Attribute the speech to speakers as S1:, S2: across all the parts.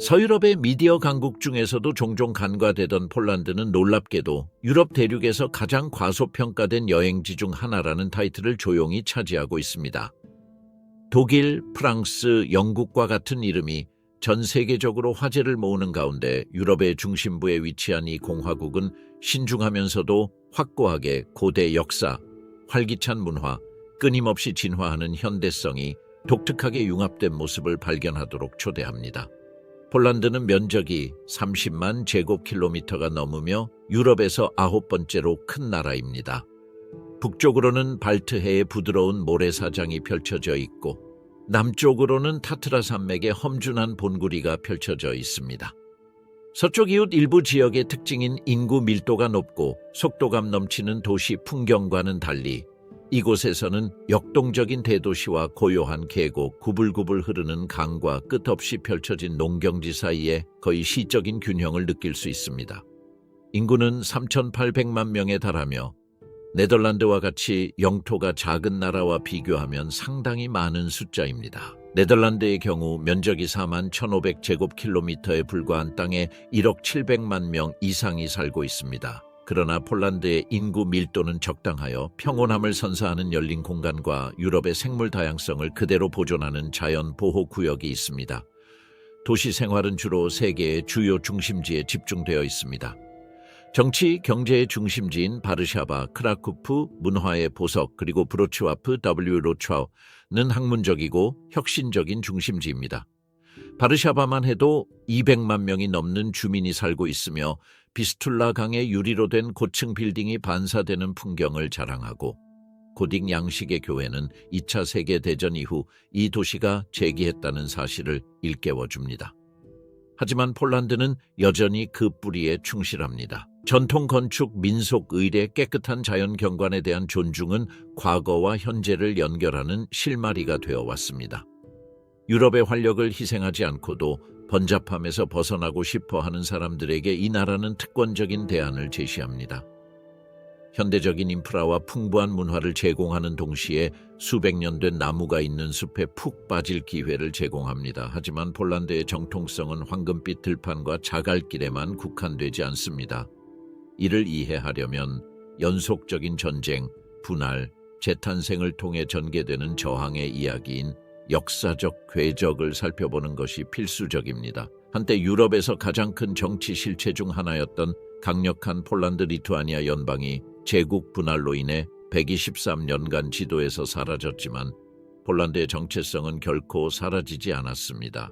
S1: 서유럽의 미디어 강국 중에서도 종종 간과되던 폴란드는 놀랍게도 유럽 대륙에서 가장 과소평가된 여행지 중 하나라는 타이틀을 조용히 차지하고 있습니다. 독일, 프랑스, 영국과 같은 이름이 전 세계적으로 화제를 모으는 가운데 유럽의 중심부에 위치한 이 공화국은 신중하면서도 확고하게 고대 역사, 활기찬 문화, 끊임없이 진화하는 현대성이 독특하게 융합된 모습을 발견하도록 초대합니다. 폴란드는 면적이 30만 제곱킬로미터가 넘으며 유럽에서 아홉 번째로 큰 나라입니다. 북쪽으로는 발트해의 부드러운 모래사장이 펼쳐져 있고 남쪽으로는 타트라 산맥의 험준한 본구리가 펼쳐져 있습니다. 서쪽 이웃 일부 지역의 특징인 인구 밀도가 높고 속도감 넘치는 도시 풍경과는 달리 이곳에서는 역동적인 대도시와 고요한 계곡, 구불구불 흐르는 강과 끝없이 펼쳐진 농경지 사이에 거의 시적인 균형을 느낄 수 있습니다. 인구는 3,800만 명에 달하며 네덜란드와 같이 영토가 작은 나라와 비교하면 상당히 많은 숫자입니다. 네덜란드의 경우 면적이 4만 1,500제곱킬로미터에 불과한 땅에 1억 700만 명 이상이 살고 있습니다. 그러나 폴란드의 인구 밀도는 적당하여 평온함을 선사하는 열린 공간과 유럽의 생물 다양성을 그대로 보존하는 자연 보호 구역이 있습니다. 도시 생활은 주로 세계의 주요 중심지에 집중되어 있습니다. 정치, 경제의 중심지인 바르샤바, 크라쿠프, 문화의 보석, 그리고 브로츠와프 W 로차우는 학문적이고 혁신적인 중심지입니다. 바르샤바만 해도 200만 명이 넘는 주민이 살고 있으며 비스툴라 강의 유리로 된 고층 빌딩이 반사되는 풍경을 자랑하고 고딕 양식의 교회는 2차 세계대전 이후 이 도시가 재기했다는 사실을 일깨워 줍니다. 하지만 폴란드는 여전히 그 뿌리에 충실합니다. 전통 건축, 민속, 의례, 깨끗한 자연 경관에 대한 존중은 과거와 현재를 연결하는 실마리가 되어 왔습니다. 유럽의 활력을 희생하지 않고도 번잡함에서 벗어나고 싶어 하는 사람들에게 이 나라는 특권적인 대안을 제시합니다. 현대적인 인프라와 풍부한 문화를 제공하는 동시에 수백 년 된 나무가 있는 숲에 푹 빠질 기회를 제공합니다. 하지만 폴란드의 정통성은 황금빛 들판과 자갈길에만 국한되지 않습니다. 이를 이해하려면 연속적인 전쟁, 분할, 재탄생을 통해 전개되는 저항의 이야기인 역사적 궤적을 살펴보는 것이 필수적입니다. 한때 유럽에서 가장 큰 정치 실체 중 하나였던 강력한 폴란드 리투아니아 연방이 제국 분할로 인해 123년간 지도에서 사라졌지만 폴란드의 정체성은 결코 사라지지 않았습니다.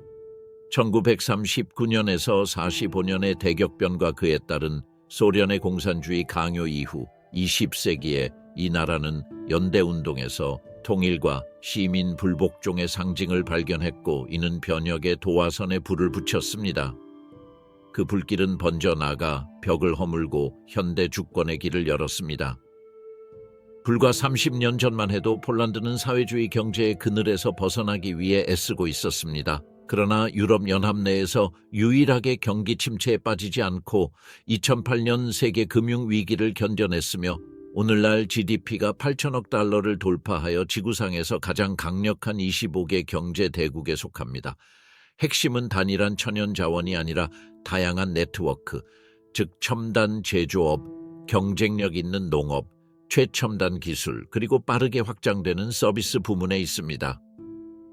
S1: 1939년에서 45년의 대격변과 그에 따른 소련의 공산주의 강요 이후 20세기에 이 나라는 연대운동에서 통일과 시민 불복종의 상징을 발견했고 이는 변혁의 도화선에 불을 붙였습니다. 그 불길은 번져 나가 벽을 허물고 현대 주권의 길을 열었습니다. 불과 30년 전만 해도 폴란드는 사회주의 경제의 그늘에서 벗어나기 위해 애쓰고 있었습니다. 그러나 유럽 연합 내에서 유일하게 경기 침체에 빠지지 않고 2008년 세계 금융 위기를 견뎌냈으며 오늘날 GDP가 8천억 달러를 돌파하여 지구상에서 가장 강력한 25개 경제 대국에 속합니다. 핵심은 단일한 천연 자원이 아니라 다양한 네트워크, 즉 첨단 제조업, 경쟁력 있는 농업, 최첨단 기술, 그리고 빠르게 확장되는 서비스 부문에 있습니다.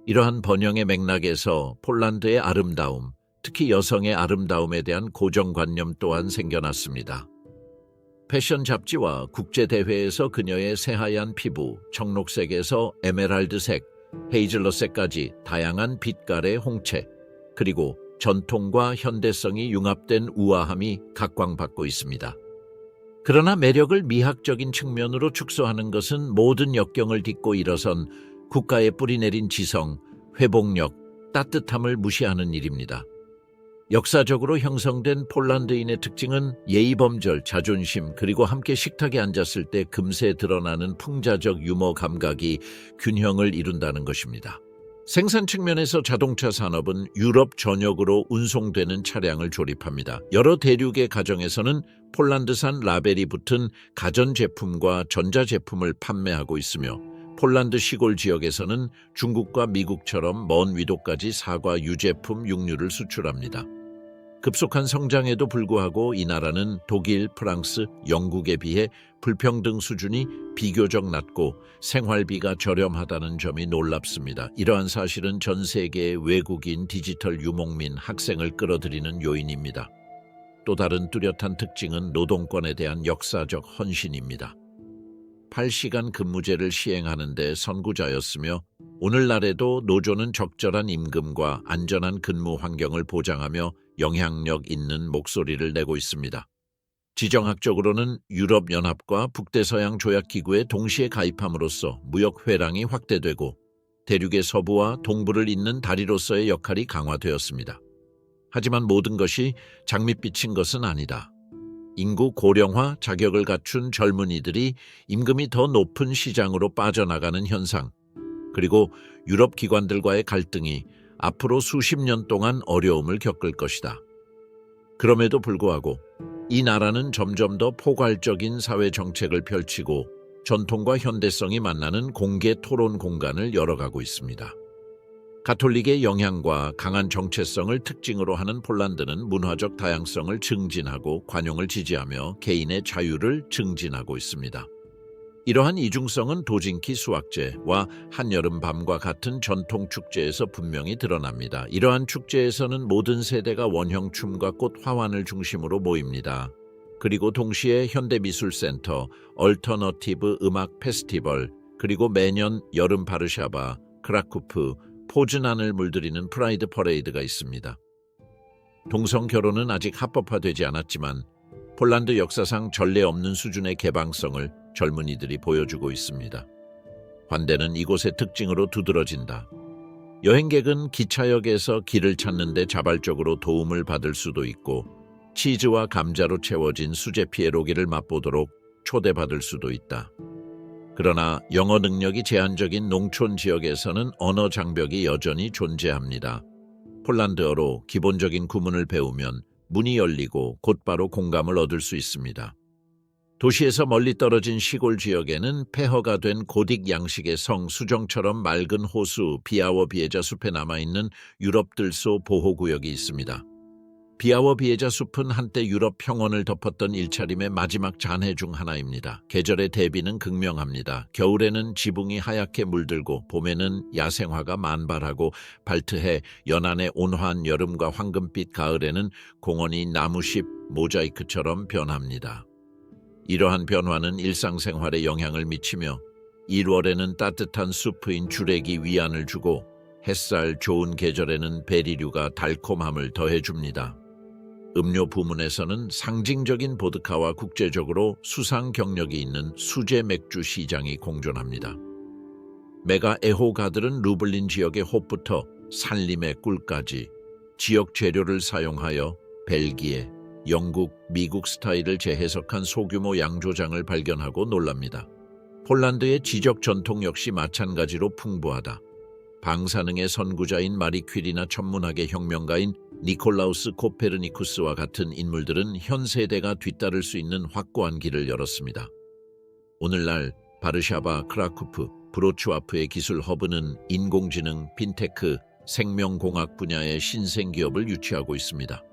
S1: 이러한 번영의 맥락에서 폴란드의 아름다움, 특히 여성의 아름다움에 대한 고정관념 또한 생겨났습니다. 패션 잡지와 국제대회에서 그녀의 새하얀 피부, 청록색에서 에메랄드색, 헤이즐넛색까지 다양한 빛깔의 홍채, 그리고 전통과 현대성이 융합된 우아함이 각광받고 있습니다. 그러나 매력을 미학적인 측면으로 축소하는 것은 모든 역경을 딛고 일어선 국가에 뿌리내린 지성, 회복력, 따뜻함을 무시하는 일입니다. 역사적으로 형성된 폴란드인의 특징은 예의범절, 자존심, 그리고 함께 식탁에 앉았을 때 금세 드러나는 풍자적 유머 감각이 균형을 이룬다는 것입니다. 생산 측면에서 자동차 산업은 유럽 전역으로 운송되는 차량을 조립합니다. 여러 대륙의 가정에서는 폴란드산 라벨이 붙은 가전제품과 전자제품을 판매하고 있으며 폴란드 시골 지역에서는 중국과 미국처럼 먼 위도까지 사과 유제품 육류를 수출합니다. 급속한 성장에도 불구하고 이 나라는 독일, 프랑스, 영국에 비해 불평등 수준이 비교적 낮고 생활비가 저렴하다는 점이 놀랍습니다. 이러한 사실은 전 세계의 외국인 디지털 유목민 학생을 끌어들이는 요인입니다. 또 다른 뚜렷한 특징은 노동권에 대한 역사적 헌신입니다. 8시간 근무제를 시행하는 데 선구자였으며 오늘날에도 노조는 적절한 임금과 안전한 근무 환경을 보장하며 영향력 있는 목소리를 내고 있습니다. 지정학적으로는 유럽연합과 북대서양 조약기구에 동시에 가입함으로써 무역 회랑이 확대되고 대륙의 서부와 동부를 잇는 다리로서의 역할이 강화되었습니다. 하지만 모든 것이 장밋빛인 것은 아니다. 인구 고령화 자격을 갖춘 젊은이들이 임금이 더 높은 시장으로 빠져나가는 현상, 그리고 유럽 기관들과의 갈등이 앞으로 수십 년 동안 어려움을 겪을 것이다. 그럼에도 불구하고 이 나라는 점점 더 포괄적인 사회 정책을 펼치고 전통과 현대성이 만나는 공개 토론 공간을 열어가고 있습니다. 가톨릭의 영향과 강한 정체성을 특징으로 하는 폴란드는 문화적 다양성을 증진하고 관용을 지지하며 개인의 자유를 증진하고 있습니다. 이러한 이중성은 도진키 수학제와 한여름 밤과 같은 전통 축제에서 분명히 드러납니다. 이러한 축제에서는 모든 세대가 원형춤과 꽃 화환을 중심으로 모입니다. 그리고 동시에 현대미술센터, 얼터너티브 음악 페스티벌, 그리고 매년 여름 바르샤바, 크라쿠프, 포즈난을 물들이는 프라이드 퍼레이드가 있습니다. 동성 결혼은 아직 합법화되지 않았지만 폴란드 역사상 전례 없는 수준의 개방성을 젊은이들이 보여주고 있습니다. 환대는 이곳의 특징으로 두드러진다. 여행객은 기차역에서 길을 찾는데 자발적으로 도움을 받을 수도 있고 치즈와 감자로 채워진 수제 피에로기를 맛보도록 초대받을 수도 있다. 그러나 영어 능력이 제한적인 농촌 지역에서는 언어 장벽이 여전히 존재합니다. 폴란드어로 기본적인 구문을 배우면 문이 열리고 곧바로 공감을 얻을 수 있습니다. 도시에서 멀리 떨어진 시골 지역에는 폐허가 된 고딕 양식의 성 수정처럼 맑은 호수 비아워 비에자 숲에 남아있는 유럽 들소 보호구역이 있습니다. 비아워 비에자 숲은 한때 유럽 평원을 덮었던 일차림의 마지막 잔해 중 하나입니다. 계절의 대비는 극명합니다. 겨울에는 지붕이 하얗게 물들고 봄에는 야생화가 만발하고 발트해 연안의 온화한 여름과 황금빛 가을에는 공원이 나무십 모자이크처럼 변합니다. 이러한 변화는 일상생활에 영향을 미치며 1월에는 따뜻한 수프인 주렉이 위안을 주고 햇살 좋은 계절에는 베리류가 달콤함을 더해줍니다. 음료 부문에서는 상징적인 보드카와 국제적으로 수상 경력이 있는 수제 맥주 시장이 공존합니다. 메가 애호가들은 루블린 지역의 홉부터 산림의 꿀까지 지역 재료를 사용하여 벨기에, 영국, 미국 스타일을 재해석한 소규모 양조장을 발견하고 놀랍니다. 폴란드의 지적 전통 역시 마찬가지로 풍부하다. 방사능의 선구자인 마리퀴리나 천문학의 혁명가인 니콜라우스 코페르니쿠스와 같은 인물들은 현 세대가 뒤따를 수 있는 확고한 길을 열었습니다. 오늘날 바르샤바, 크라쿠프, 브로츠와프의 기술 허브는 인공지능, 핀테크, 생명공학 분야의 신생기업을 유치하고 있습니다.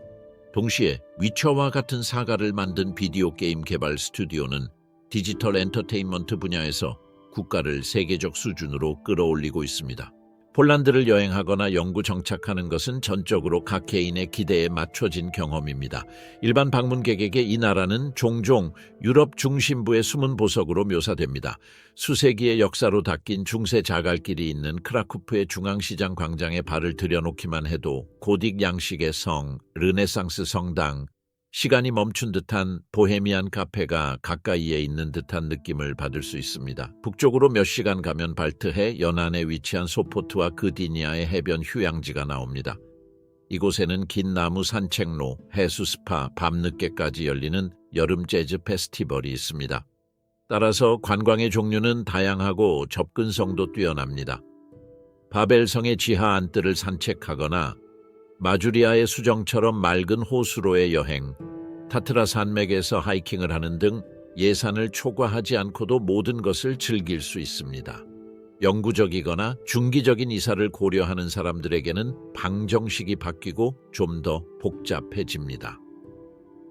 S1: 동시에 위쳐와 같은 사가를 만든 비디오 게임 개발 스튜디오는 디지털 엔터테인먼트 분야에서 국가를 세계적 수준으로 끌어올리고 있습니다. 폴란드를 여행하거나 영구 정착하는 것은 전적으로 각 개인의 기대에 맞춰진 경험입니다. 일반 방문객에게 이 나라는 종종 유럽 중심부의 숨은 보석으로 묘사됩니다. 수세기의 역사로 닦인 중세 자갈길이 있는 크라쿠프의 중앙시장 광장에 발을 들여놓기만 해도 고딕 양식의 성, 르네상스 성당, 시간이 멈춘 듯한 보헤미안 카페가 가까이에 있는 듯한 느낌을 받을 수 있습니다. 북쪽으로 몇 시간 가면 발트해 연안에 위치한 소포트와 그디니아의 해변 휴양지가 나옵니다. 이곳에는 긴 나무 산책로, 해수 스파, 밤늦게까지 열리는 여름 재즈 페스티벌이 있습니다. 따라서 관광의 종류는 다양하고 접근성도 뛰어납니다. 바벨성의 지하 안뜰을 산책하거나 마주리아의 수정처럼 맑은 호수로의 여행, 타트라 산맥에서 하이킹을 하는 등 예산을 초과하지 않고도 모든 것을 즐길 수 있습니다. 영구적이거나 중기적인 이사를 고려하는 사람들에게는 방정식이 바뀌고 좀 더 복잡해집니다.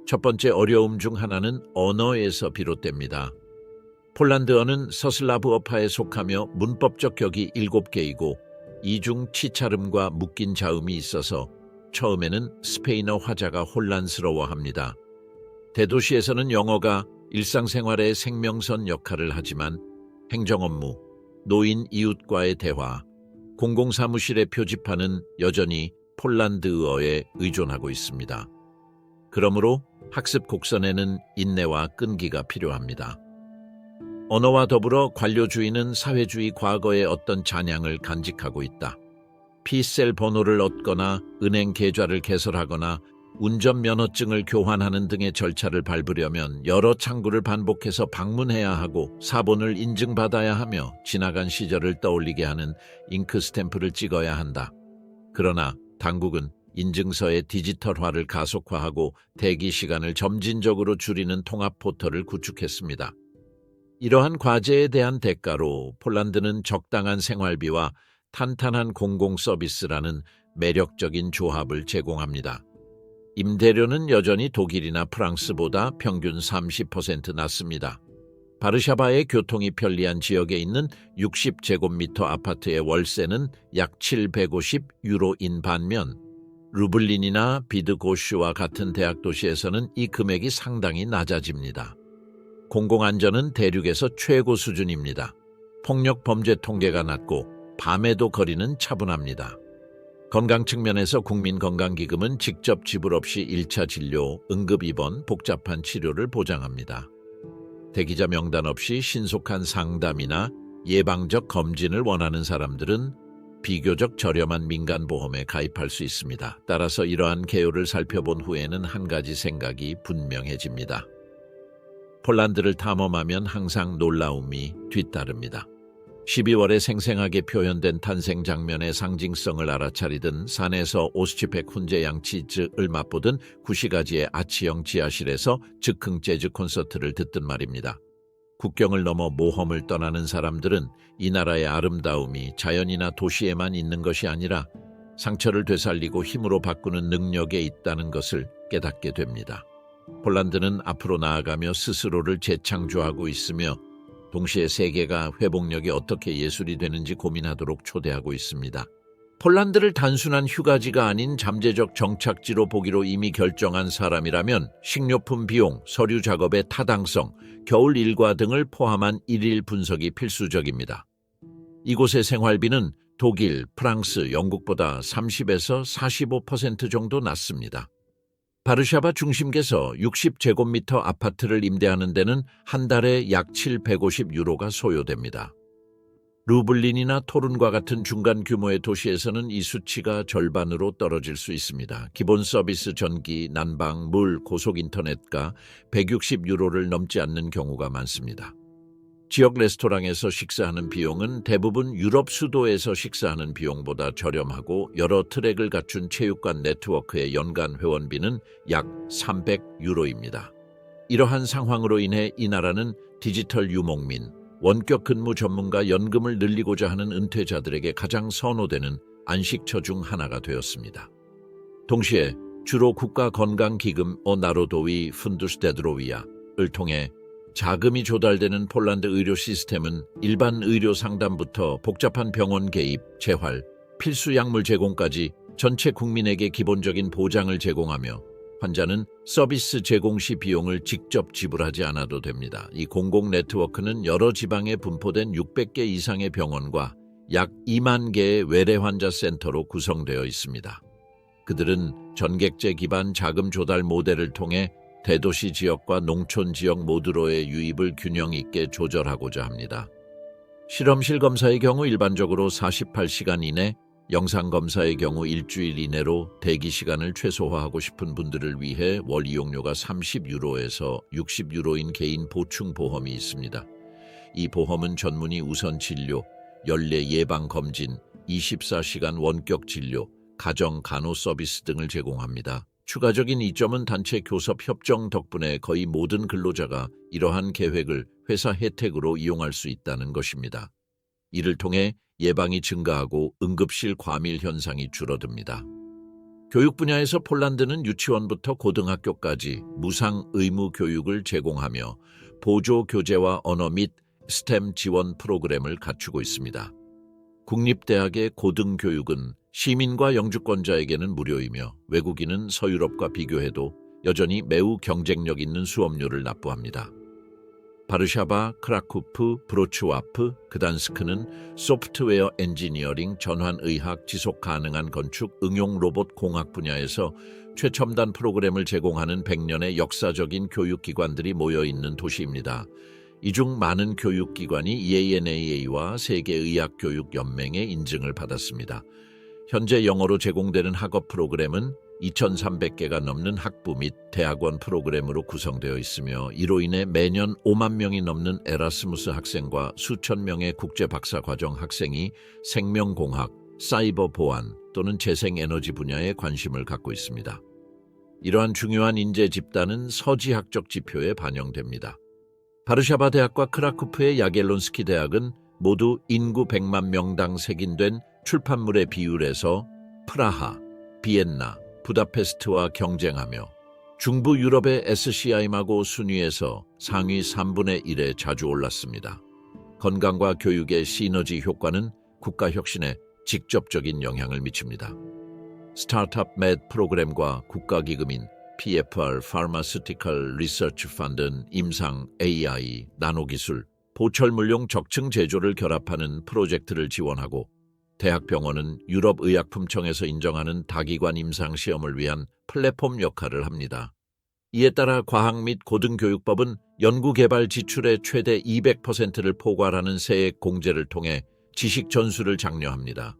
S1: 첫 번째 어려움 중 하나는 언어에서 비롯됩니다. 폴란드어는 서슬라브어파에 속하며 문법적 격이 7개이고 이중 치차름과 묶인 자음이 있어서 처음에는 스페인어 화자가 혼란스러워합니다. 대도시에서는 영어가 일상생활의 생명선 역할을 하지만 행정 업무, 노인 이웃과의 대화, 공공사무실의 표지판은 여전히 폴란드어에 의존하고 있습니다. 그러므로 학습 곡선에는 인내와 끈기가 필요합니다. 언어와 더불어 관료주의는 사회주의 과거의 어떤 잔향을 간직하고 있다. 피셀 번호를 얻거나 은행 계좌를 개설하거나 운전면허증을 교환하는 등의 절차를 밟으려면 여러 창구를 반복해서 방문해야 하고 사본을 인증받아야 하며 지나간 시절을 떠올리게 하는 잉크 스탬프를 찍어야 한다. 그러나 당국은 인증서의 디지털화를 가속화하고 대기 시간을 점진적으로 줄이는 통합 포털을 구축했습니다. 이러한 과제에 대한 대가로 폴란드는 적당한 생활비와 탄탄한 공공 서비스라는 매력적인 조합을 제공합니다. 임대료는 여전히 독일이나 프랑스보다 평균 30% 낮습니다. 바르샤바의 교통이 편리한 지역에 있는 60제곱미터 아파트의 월세는 약 750 유로인 반면 루블린이나 비드고슈와 같은 대학 도시에서는 이 금액이 상당히 낮아집니다. 공공안전은 대륙에서 최고 수준입니다. 폭력 범죄 통계가 낮고 밤에도 거리는 차분합니다. 건강 측면에서 국민건강기금은 직접 지불 없이 1차 진료, 응급입원, 복잡한 치료를 보장합니다. 대기자 명단 없이 신속한 상담이나 예방적 검진을 원하는 사람들은 비교적 저렴한 민간보험에 가입할 수 있습니다. 따라서 이러한 개요를 살펴본 후에는 한 가지 생각이 분명해집니다. 폴란드를 탐험하면 항상 놀라움이 뒤따릅니다. 12월에 생생하게 표현된 탄생 장면의 상징성을 알아차리던 산에서 오스치펙 훈제 양치즈을 맛보던 구시가지의 아치형 지하실에서 즉흥 재즈 콘서트를 듣던 말입니다. 국경을 넘어 모험을 떠나는 사람들은 이 나라의 아름다움이 자연이나 도시에만 있는 것이 아니라 상처를 되살리고 힘으로 바꾸는 능력에 있다는 것을 깨닫게 됩니다. 폴란드는 앞으로 나아가며 스스로를 재창조하고 있으며 동시에 세계가 회복력이 어떻게 예술이 되는지 고민하도록 초대하고 있습니다. 폴란드를 단순한 휴가지가 아닌 잠재적 정착지로 보기로 이미 결정한 사람이라면 식료품 비용, 서류 작업의 타당성, 겨울 일과 등을 포함한 일일 분석이 필수적입니다. 이곳의 생활비는 독일, 프랑스, 영국보다 30에서 45% 정도 낮습니다. 바르샤바 중심계에서 60제곱미터 아파트를 임대하는 데는 한 달에 약 750유로가 소요됩니다. 루블린이나 토른과 같은 중간 규모의 도시에서는 이 수치가 절반으로 떨어질 수 있습니다. 기본 서비스 전기, 난방, 물, 고속 인터넷가 160유로를 넘지 않는 경우가 많습니다. 지역 레스토랑에서 식사하는 비용은 대부분 유럽 수도에서 식사하는 비용보다 저렴하고 여러 트랙을 갖춘 체육관 네트워크의 연간 회원비는 약 300유로입니다. 이러한 상황으로 인해 이 나라는 디지털 유목민, 원격 근무 전문가 연금을 늘리고자 하는 은퇴자들에게 가장 선호되는 안식처 중 하나가 되었습니다. 동시에 주로 국가 건강기금 오나로도위 푼두스데드로위아를 통해 자금이 조달되는 폴란드 의료 시스템은 일반 의료 상담부터 복잡한 병원 개입, 재활, 필수 약물 제공까지 전체 국민에게 기본적인 보장을 제공하며 환자는 서비스 제공 시 비용을 직접 지불하지 않아도 됩니다. 이 공공 네트워크는 여러 지방에 분포된 600개 이상의 병원과 약 2만 개의 외래 환자 센터로 구성되어 있습니다. 그들은 전객제 기반 자금 조달 모델을 통해 대도시 지역과 농촌 지역 모두로의 유입을 균형 있게 조절하고자 합니다. 실험실 검사의 경우 일반적으로 48시간 이내, 영상 검사의 경우 일주일 이내로 대기 시간을 최소화하고 싶은 분들을 위해 월 이용료가 30유로에서 60유로인 개인 보충 보험이 있습니다. 이 보험은 전문의 우선 진료, 연례 예방 검진, 24시간 원격 진료, 가정 간호 서비스 등을 제공합니다. 추가적인 이점은 단체 교섭 협정 덕분에 거의 모든 근로자가 이러한 계획을 회사 혜택으로 이용할 수 있다는 것입니다. 이를 통해 예방이 증가하고 응급실 과밀 현상이 줄어듭니다. 교육 분야에서 폴란드는 유치원부터 고등학교까지 무상 의무 교육을 제공하며 보조 교재와 언어 및 스템 지원 프로그램을 갖추고 있습니다. 국립대학의 고등교육은 시민과 영주권자에게는 무료이며 외국인은 서유럽과 비교해도 여전히 매우 경쟁력 있는 수업료를 납부합니다. 바르샤바, 크라쿠프, 브로츠와프, 그단스크는 소프트웨어 엔지니어링, 전환의학, 지속 가능한 건축, 응용 로봇 공학 분야에서 최첨단 프로그램을 제공하는 100년의 역사적인 교육기관들이 모여 있는 도시입니다. 이중 많은 교육기관이 EANAA와 세계의학교육연맹의 인증을 받았습니다. 현재 영어로 제공되는 학업 프로그램은 2,300개가 넘는 학부 및 대학원 프로그램으로 구성되어 있으며 이로 인해 매년 5만 명이 넘는 에라스무스 학생과 수천 명의 국제 박사 과정 학생이 생명공학, 사이버 보안 또는 재생에너지 분야에 관심을 갖고 있습니다. 이러한 중요한 인재 집단은 서지학적 지표에 반영됩니다. 바르샤바 대학과 크라쿠프의 야겔론스키 대학은 모두 인구 100만 명당 색인된 출판물의 비율에서 프라하, 비엔나, 부다페스트와 경쟁하며 중부 유럽의 SCI마고 순위에서 상위 3분의 1에 자주 올랐습니다. 건강과 교육의 시너지 효과는 국가 혁신에 직접적인 영향을 미칩니다. 스타트업 맷 프로그램과 국가기금인 PFR Pharmaceutical Research Fund은 임상 AI, 나노기술, 보철물용 적층 제조를 결합하는 프로젝트를 지원하고 대학병원은 유럽의약품청에서 인정하는 다기관 임상시험을 위한 플랫폼 역할을 합니다. 이에 따라 과학 및 고등교육법은 연구개발 지출의 최대 200%를 포괄하는 세액 공제를 통해 지식 전수를 장려합니다.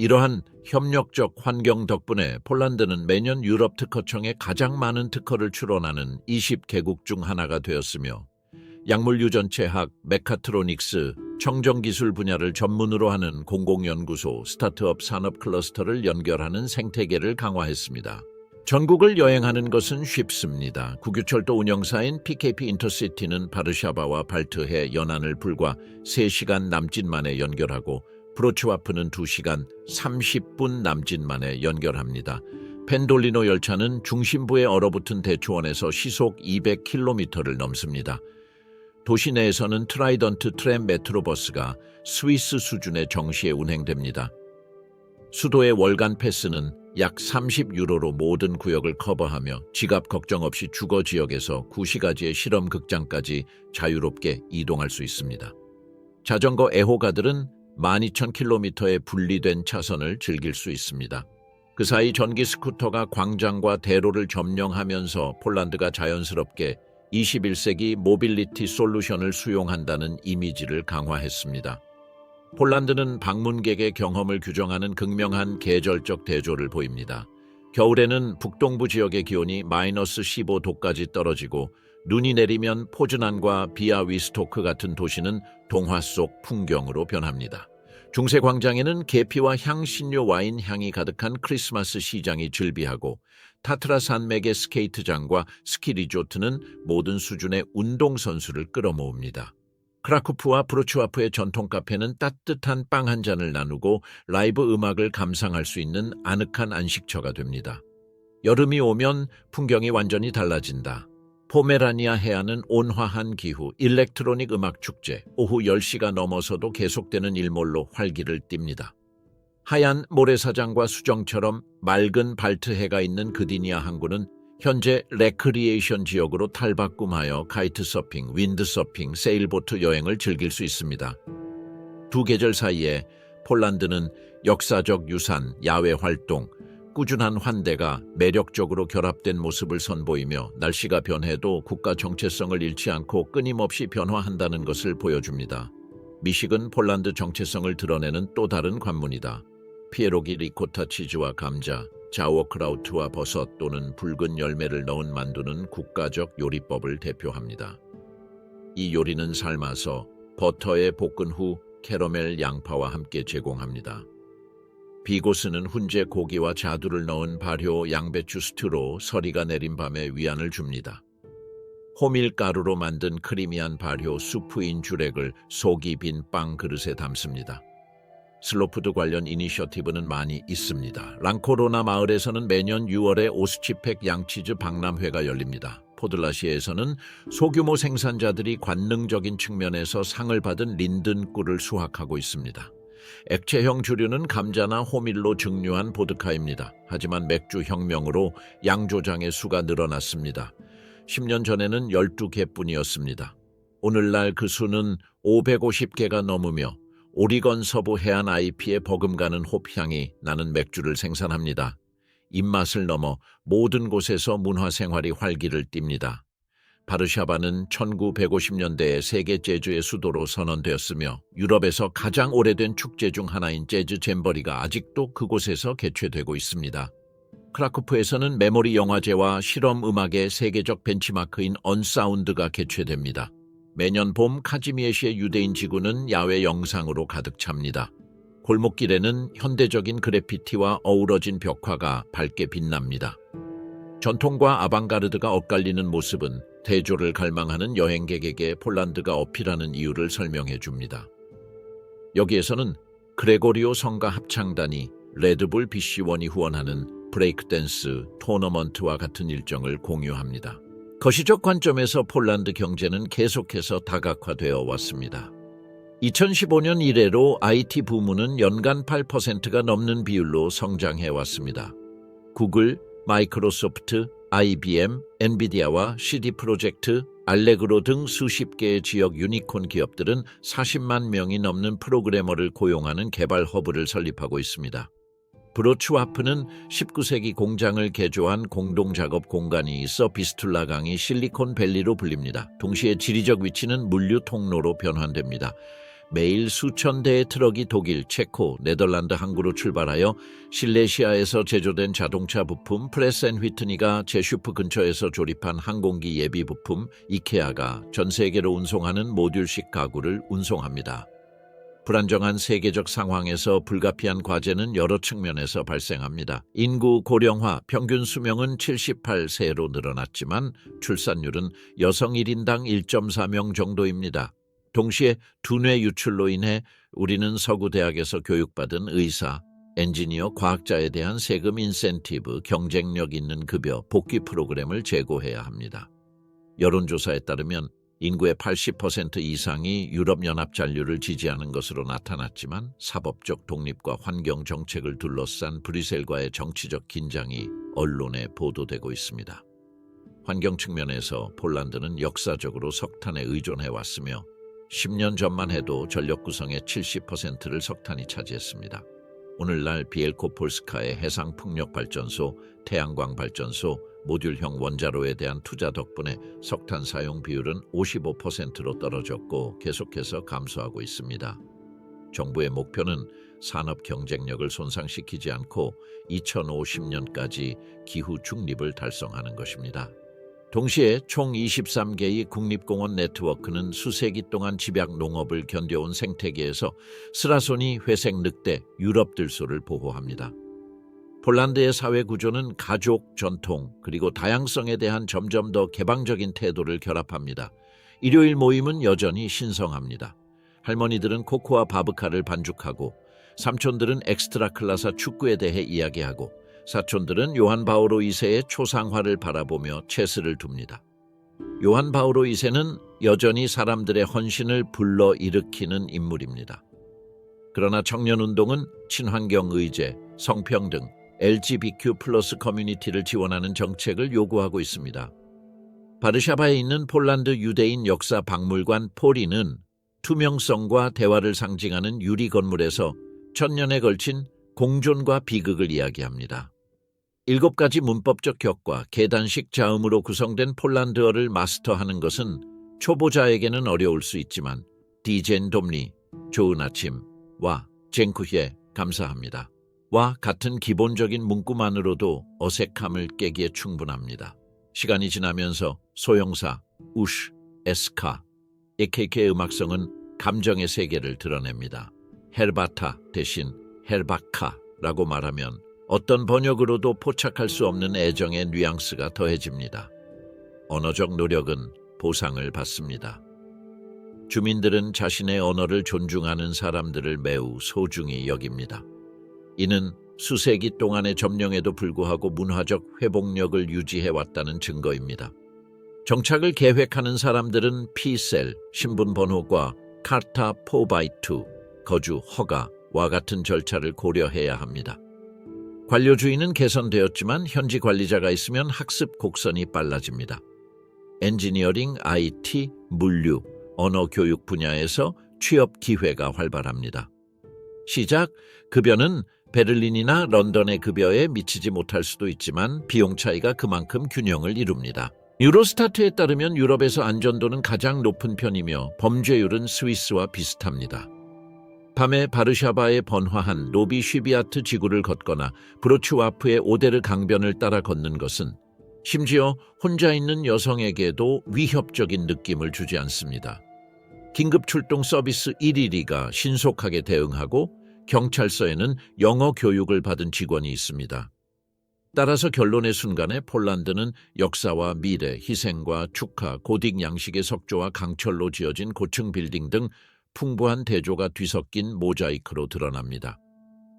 S1: 이러한 협력적 환경 덕분에 폴란드는 매년 유럽 특허청에 가장 많은 특허를 출원하는 20개국 중 하나가 되었으며 약물 유전체학, 메카트로닉스, 청정기술 분야를 전문으로 하는 공공연구소, 스타트업 산업 클러스터를 연결하는 생태계를 강화했습니다. 전국을 여행하는 것은 쉽습니다. 국유철도 운영사인 PKP 인터시티는 바르샤바와 발트해 연안을 불과 3시간 남짓 만에 연결하고 브로츠와프는 2시간 30분 남짓 만에 연결합니다. 펜돌리노 열차는 중심부에 얼어붙은 대초원에서 시속 200km를 넘습니다. 도시 내에서는 트라이던트 트램 메트로버스가 스위스 수준의 정시에 운행됩니다. 수도의 월간 패스는 약 30유로로 모든 구역을 커버하며 지갑 걱정 없이 주거 지역에서 구시가지의 실험 극장까지 자유롭게 이동할 수 있습니다. 자전거 애호가들은 12,000km의 분리된 차선을 즐길 수 있습니다. 그 사이 전기 스쿠터가 광장과 대로를 점령하면서 폴란드가 자연스럽게 21세기 모빌리티 솔루션을 수용한다는 이미지를 강화했습니다. 폴란드는 방문객의 경험을 규정하는 극명한 계절적 대조를 보입니다. 겨울에는 북동부 지역의 기온이 마이너스 15도까지 떨어지고 눈이 내리면 포즈난과 비아위스토크 같은 도시는 동화 속 풍경으로 변합니다. 중세 광장에는 계피와 향신료 와인 향이 가득한 크리스마스 시장이 즐비하고 타트라 산맥의 스케이트장과 스키 리조트는 모든 수준의 운동선수를 끌어모읍니다. 크라쿠프와 브로츠와프의 전통 카페는 따뜻한 빵 한 잔을 나누고 라이브 음악을 감상할 수 있는 아늑한 안식처가 됩니다. 여름이 오면 풍경이 완전히 달라진다. 포메라니아 해안은 온화한 기후, 일렉트로닉 음악 축제, 오후 10시가 넘어서도 계속되는 일몰로 활기를 띱니다. 하얀 모래사장과 수정처럼 맑은 발트해가 있는 그디니아 항구는 현재 레크리에이션 지역으로 탈바꿈하여 카이트 서핑, 윈드 서핑, 세일보트 여행을 즐길 수 있습니다. 두 계절 사이에 폴란드는 역사적 유산, 야외 활동, 꾸준한 환대가 매력적으로 결합된 모습을 선보이며 날씨가 변해도 국가 정체성을 잃지 않고 끊임없이 변화한다는 것을 보여줍니다. 미식은 폴란드 정체성을 드러내는 또 다른 관문이다. 피에로기 리코타 치즈와 감자, 자워크라우트와 버섯 또는 붉은 열매를 넣은 만두는 국가적 요리법을 대표합니다. 이 요리는 삶아서 버터에 볶은 후 캐러멜 양파와 함께 제공합니다. 비고스는 훈제 고기와 자두를 넣은 발효 양배추 스튜로 서리가 내린 밤에 위안을 줍니다. 호밀가루로 만든 크리미한 발효 수프인 주렉을 속이 빈 빵 그릇에 담습니다. 슬로푸드 관련 이니셔티브는 많이 있습니다. 랑코로나 마을에서는 매년 6월에 오스치팩 양치즈 박람회가 열립니다. 포들라시에서는 소규모 생산자들이 관능적인 측면에서 상을 받은 린든 꿀을 수확하고 있습니다. 액체형 주류는 감자나 호밀로 증류한 보드카입니다. 하지만 맥주 혁명으로 양조장의 수가 늘어났습니다. 10년 전에는 12개뿐이었습니다. 오늘날 그 수는 550개가 넘으며 오리건 서부 해안 IP에 버금가는 호피향이 나는 맥주를 생산합니다. 입맛을 넘어 모든 곳에서 문화 생활이 활기를 띱니다. 바르샤바는 1950년대에 세계 재즈의 수도로 선언되었으며 유럽에서 가장 오래된 축제 중 하나인 재즈 잼버리가 아직도 그곳에서 개최되고 있습니다. 크라쿠프에서는 메모리 영화제와 실험 음악의 세계적 벤치마크인 언사운드가 개최됩니다. 매년 봄 카지미에시의 유대인 지구는 야외 영상으로 가득 찹니다. 골목길에는 현대적인 그래피티와 어우러진 벽화가 밝게 빛납니다. 전통과 아방가르드가 엇갈리는 모습은 대조를 갈망하는 여행객에게 폴란드가 어필하는 이유를 설명해 줍니다. 여기에서는 그레고리오 성가 합창단이 레드불 BC1이 후원하는 브레이크 댄스 토너먼트와 같은 일정을 공유합니다. 거시적 관점에서 폴란드 경제는 계속해서 다각화되어 왔습니다. 2015년 이래로 IT 부문은 연간 8%가 넘는 비율로 성장해 왔습니다. 구글, 마이크로소프트, IBM, 엔비디아와 CD 프로젝트, 알레그로 등 수십 개의 지역 유니콘 기업들은 40만 명이 넘는 프로그래머를 고용하는 개발 허브를 설립하고 있습니다. 브로츠와프는 19세기 공장을 개조한 공동작업 공간이 있어 비스툴라 강이 실리콘밸리로 불립니다. 동시에 지리적 위치는 물류 통로로 변환됩니다. 매일 수천 대의 트럭이 독일, 체코, 네덜란드 항구로 출발하여 실레시아에서 제조된 자동차 부품 프레센 휘트니가 제슈프 근처에서 조립한 항공기 예비 부품 이케아가 전 세계로 운송하는 모듈식 가구를 운송합니다. 불안정한 세계적 상황에서 불가피한 과제는 여러 측면에서 발생합니다. 인구 고령화, 평균 수명은 78세로 늘어났지만 출산율은 여성 1인당 1.4명 정도입니다. 동시에 두뇌 유출로 인해 우리는 서구 대학에서 교육받은 의사, 엔지니어, 과학자에 대한 세금 인센티브, 경쟁력 있는 급여, 복귀 프로그램을 제고해야 합니다. 여론조사에 따르면 인구의 80% 이상이 유럽연합 잔류를 지지하는 것으로 나타났지만 사법적 독립과 환경 정책을 둘러싼 브뤼셀과의 정치적 긴장이 언론에 보도되고 있습니다. 환경 측면에서 폴란드는 역사적으로 석탄에 의존해 왔으며 10년 전만 해도 전력 구성의 70%를 석탄이 차지했습니다. 오늘날 비엘코폴스카의 해상 풍력 발전소, 태양광 발전소, 모듈형 원자로에 대한 투자 덕분에 석탄 사용 비율은 55%로 떨어졌고 계속해서 감소하고 있습니다. 정부의 목표는 산업 경쟁력을 손상시키지 않고 2050년까지 기후 중립을 달성하는 것입니다. 동시에 총 23개의 국립공원 네트워크는 수세기 동안 집약 농업을 견뎌온 생태계에서 스라소니 회색 늑대, 유럽 들소를 보호합니다. 폴란드의 사회 구조는 가족, 전통, 그리고 다양성에 대한 점점 더 개방적인 태도를 결합합니다. 일요일 모임은 여전히 신성합니다. 할머니들은 코코아 바브카를 반죽하고 삼촌들은 엑스트라 클라사 축구에 대해 이야기하고 사촌들은 요한 바오로 2세의 초상화를 바라보며 채스를 둡니다. 요한 바오로 2세는 여전히 사람들의 헌신을 불러 일으키는 인물입니다. 그러나 청년운동은 친환경 의제, 성평등, LGBTQ 플러스 커뮤니티를 지원하는 정책을 요구하고 있습니다. 바르샤바에 있는 폴란드 유대인 역사 박물관 포리는 투명성과 대화를 상징하는 유리 건물에서 천년에 걸친 공존과 비극을 이야기합니다. 일곱 가지 문법적 격과 계단식 자음으로 구성된 폴란드어를 마스터하는 것은 초보자에게는 어려울 수 있지만 디젠 돔리, 좋은 아침와 젠쿠히에 감사합니다. 와 같은 기본적인 문구만으로도 어색함을 깨기에 충분합니다. 시간이 지나면서 소형사, 우쉬, 에스카, 에케케의 음악성은 감정의 세계를 드러냅니다. 헬바타 대신 헬바카라고 말하면 어떤 번역으로도 포착할 수 없는 애정의 뉘앙스가 더해집니다. 언어적 노력은 보상을 받습니다. 주민들은 자신의 언어를 존중하는 사람들을 매우 소중히 여깁니다. 이는 수세기 동안의 점령에도 불구하고 문화적 회복력을 유지해왔다는 증거입니다. 정착을 계획하는 사람들은 피셀, 신분번호과 카타 포바이투, 거주 허가 와 같은 절차를 고려해야 합니다. 관료주의는 개선되었지만 현지 관리자가 있으면 학습 곡선이 빨라집니다. 엔지니어링, IT, 물류, 언어 교육 분야에서 취업 기회가 활발합니다. 시작, 급여는 베를린이나 런던의 급여에 미치지 못할 수도 있지만 비용 차이가 그만큼 균형을 이룹니다. 유로스타트에 따르면 유럽에서 안전도는 가장 높은 편이며 범죄율은 스위스와 비슷합니다. 밤에 바르샤바에 번화한 노비 쉬비아트 지구를 걷거나 브로츠와프의 오데르 강변을 따라 걷는 것은 심지어 혼자 있는 여성에게도 위협적인 느낌을 주지 않습니다. 긴급 출동 서비스 112가 신속하게 대응하고 경찰서에는 영어 교육을 받은 직원이 있습니다. 따라서 결론의 순간에 폴란드는 역사와 미래, 희생과 축하, 고딕 양식의 석조와 강철로 지어진 고층 빌딩 등 풍부한 대조가 뒤섞인 모자이크로 드러납니다.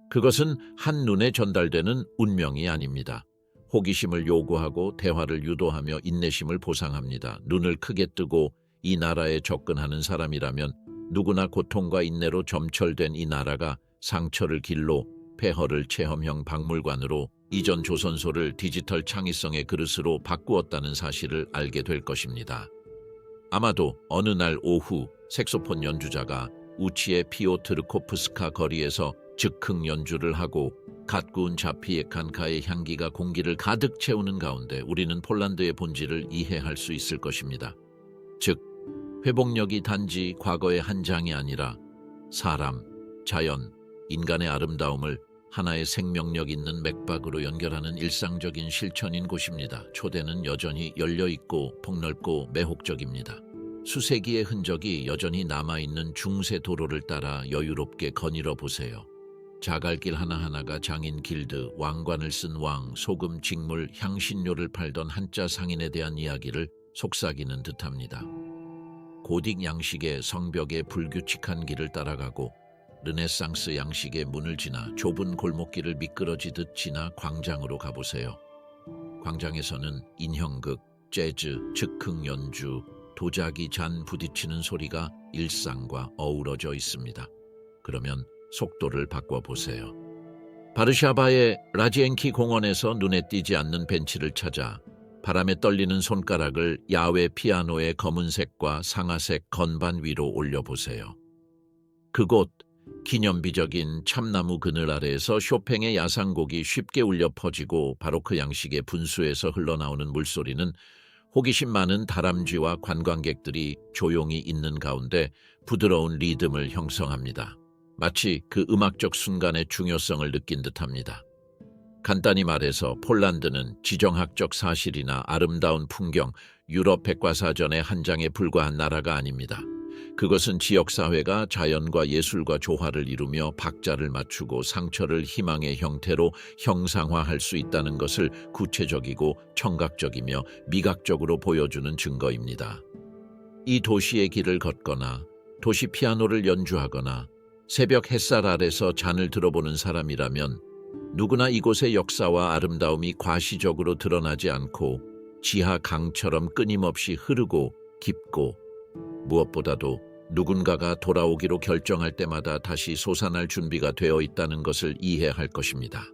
S1: 그것은 한눈에 전달되는 운명이 아닙니다. 호기심을 요구하고 대화를 유도하며 인내심을 보상합니다. 눈을 크게 뜨고 이 나라에 접근하는 사람이라면 누구나 고통과 인내로 점철된 이 나라가 상처를 길로 폐허를 체험형 박물관으로 이전 조선소를 디지털 창의성의 그릇으로 바꾸었다는 사실을 알게 될 것입니다. 아마도 어느 날 오후 색소폰 연주자가 우치의 피오트르코프스카 거리에서 즉흥 연주를 하고 갓 구운 자피의 칸카의 향기가 공기를 가득 채우는 가운데 우리는 폴란드의 본질을 이해할 수 있을 것입니다. 즉, 회복력이 단지 과거의 한 장이 아니라 사람, 자연, 인간의 아름다움을 하나의 생명력 있는 맥박으로 연결하는 일상적인 실천인 곳입니다. 초대는 여전히 열려 있고 폭넓고 매혹적입니다. 수세기의 흔적이 여전히 남아있는 중세 도로를 따라 여유롭게 거닐어 보세요. 자갈길 하나하나가 장인 길드, 왕관을 쓴 왕, 소금, 직물, 향신료를 팔던 한자 상인에 대한 이야기를 속삭이는 듯합니다. 고딕 양식의 성벽의 불규칙한 길을 따라가고 르네상스 양식의 문을 지나 좁은 골목길을 미끄러지듯 지나 광장으로 가보세요. 광장에서는 인형극, 재즈, 즉흥 연주, 도자기 잔 부딪히는 소리가 일상과 어우러져 있습니다. 그러면 속도를 바꿔보세요. 바르샤바의 라지엔키 공원에서 눈에 띄지 않는 벤치를 찾아 바람에 떨리는 손가락을 야외 피아노의 검은색과 상아색 건반 위로 올려보세요. 그곳 기념비적인 참나무 그늘 아래에서 쇼팽의 야상곡이 쉽게 울려 퍼지고 바로크 양식의 분수에서 흘러나오는 물소리는 호기심 많은 다람쥐와 관광객들이 조용히 있는 가운데 부드러운 리듬을 형성합니다. 마치 그 음악적 순간의 중요성을 느낀 듯합니다. 간단히 말해서 폴란드는 지정학적 사실이나 아름다운 풍경, 유럽 백과사전의 한 장에 불과한 나라가 아닙니다. 그것은 지역사회가 자연과 예술과 조화를 이루며 박자를 맞추고 상처를 희망의 형태로 형상화할 수 있다는 것을 구체적이고 청각적이며 미각적으로 보여주는 증거입니다. 이 도시의 길을 걷거나 도시 피아노를 연주하거나 새벽 햇살 아래서 잔을 들어보는 사람이라면 누구나 이곳의 역사와 아름다움이 과시적으로 드러나지 않고 지하 강처럼 끊임없이 흐르고 깊고 무엇보다도 누군가가 돌아오기로 결정할 때마다 다시 솟아날 준비가 되어 있다는 것을 이해할 것입니다.